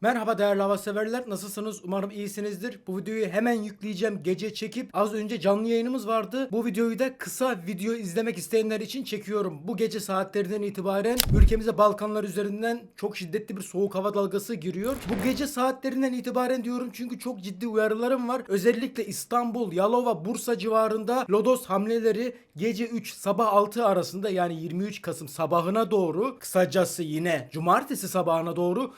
Merhaba değerli hava severler. Nasılsınız? Umarım iyisinizdir. Bu videoyu hemen yükleyeceğim. Gece çekip az önce canlı yayınımız vardı. Bu videoyu da kısa video izlemek isteyenler için çekiyorum. Bu gece saatlerinden itibaren ülkemize Balkanlar üzerinden çok şiddetli bir soğuk hava dalgası giriyor. Bu gece saatlerinden itibaren diyorum çünkü çok ciddi uyarılarım var. Özellikle İstanbul, Yalova, Bursa civarında Lodos hamleleri gece 3 sabah 6 arasında yani 23 Kasım sabahına doğru kısacası yine cumartesi sabahına doğru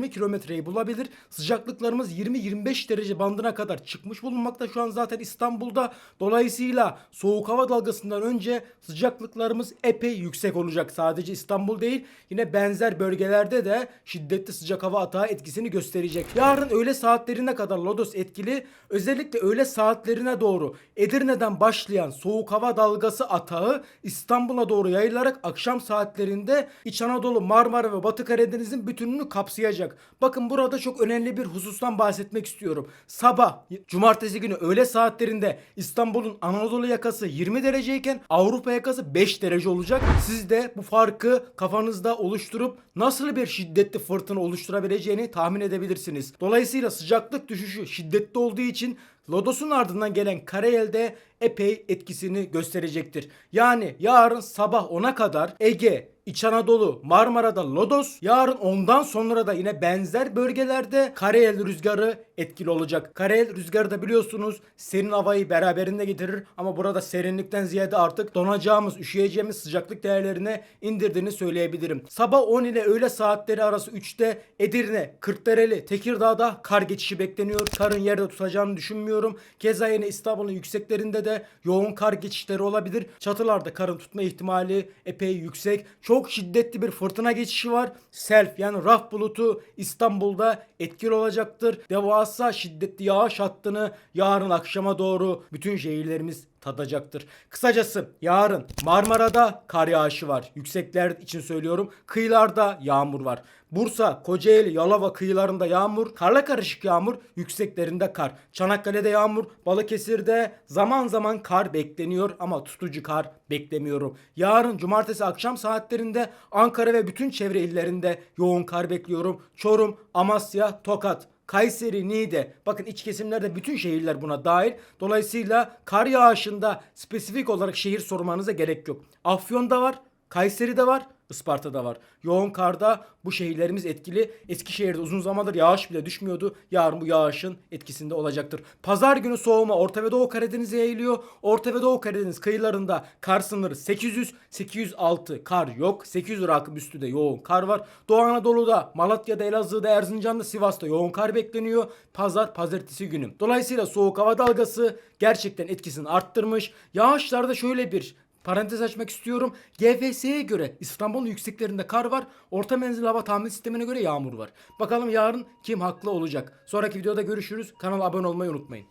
110-120 kilometreyi bulabilir. Sıcaklıklarımız 20-25 derece bandına kadar çıkmış bulunmakta şu an zaten İstanbul'da. Dolayısıyla soğuk hava dalgasından önce sıcaklıklarımız epey yüksek olacak. Sadece İstanbul değil yine benzer bölgelerde de şiddetli sıcak hava atağı etkisini gösterecek. Yarın öğle saatlerine kadar Lodos etkili. Özellikle öğle saatlerine doğru Edirne'den başlayan soğuk hava dalgası atağı İstanbul'a doğru yayılarak akşam saatlerinde İç Anadolu, Marmara ve Batı Karadeniz'in bütününü kapsayacak. Bakın burada çok önemli bir husustan bahsetmek istiyorum. Sabah cumartesi günü öğle saatlerinde İstanbul'un Anadolu yakası 20 dereceyken Avrupa yakası 5 derece olacak. Siz de bu farkı kafanızda oluşturup nasıl bir şiddetli fırtına oluşturabileceğini tahmin edebilirsiniz. Dolayısıyla sıcaklık düşüşü şiddetli olduğu için Lodos'un ardından gelen Karayel'de epey etkisini gösterecektir. Yani yarın sabah 10'a kadar Ege, İç Anadolu, Marmara'da Lodos, yarın ondan sonra da yine benzer bölgelerde Karayel rüzgarı etkili olacak. Karayel rüzgarı da biliyorsunuz serin havayı beraberinde getirir ama burada serinlikten ziyade artık donacağımız, üşüyeceğimiz sıcaklık değerlerine indirdiğini söyleyebilirim. Sabah 10 ile öğle saatleri arası 3'te Edirne, Kırklareli, Tekirdağ'da kar geçişi bekleniyor. Karın yerde tutacağını düşünmüyorum. Keza yine İstanbul'un yükseklerinde de yoğun kar geçişleri olabilir. Çatılarda karın tutma ihtimali epey yüksek. Çok şiddetli bir fırtına geçişi var. Self yani raf bulutu İstanbul'da etkili olacaktır. Devasa şiddetli yağış hattını yarın akşama doğru bütün şehirlerimiz tadacaktır. Kısacası yarın Marmara'da kar yağışı var. Yüksekler için söylüyorum. Kıyılarda yağmur var. Bursa, Kocaeli, Yalova kıyılarında yağmur, karla karışık yağmur, yükseklerinde kar. Çanakkale'de yağmur, Balıkesir'de zaman zaman kar bekleniyor ama tutucu kar beklemiyorum. Yarın cumartesi akşam saatlerinde Ankara ve bütün çevre illerinde yoğun kar bekliyorum. Çorum, Amasya, Tokat, Kayseri, Niğde. Bakın iç kesimlerde bütün şehirler buna dahil. Dolayısıyla kar yağışında spesifik olarak şehir sormanıza gerek yok. Afyon'da var, Kayseri'de var, Isparta'da var. Yoğun karda bu şehirlerimiz etkili. Eskişehir'de uzun zamandır yağış bile düşmüyordu. Yarın bu yağışın etkisinde olacaktır. Pazar günü soğuma Orta ve Doğu Karadeniz'e yayılıyor. Orta ve Doğu Karadeniz kıyılarında kar sınırı 800, 806 kar yok. 800 rakım üstü de yoğun kar var. Doğu Anadolu'da, Malatya'da, Elazığ'da, Erzincan'da, Sivas'ta yoğun kar bekleniyor. Pazar, pazartesi günü. Dolayısıyla soğuk hava dalgası gerçekten etkisini arttırmış. Yağışlarda şöyle bir Parantez açmak istiyorum. GFS'ye göre İstanbul'un yükseklerinde kar var. Orta menzil hava tahmin sistemine göre yağmur var. Bakalım yarın kim haklı olacak. Sonraki videoda görüşürüz. Kanala abone olmayı unutmayın.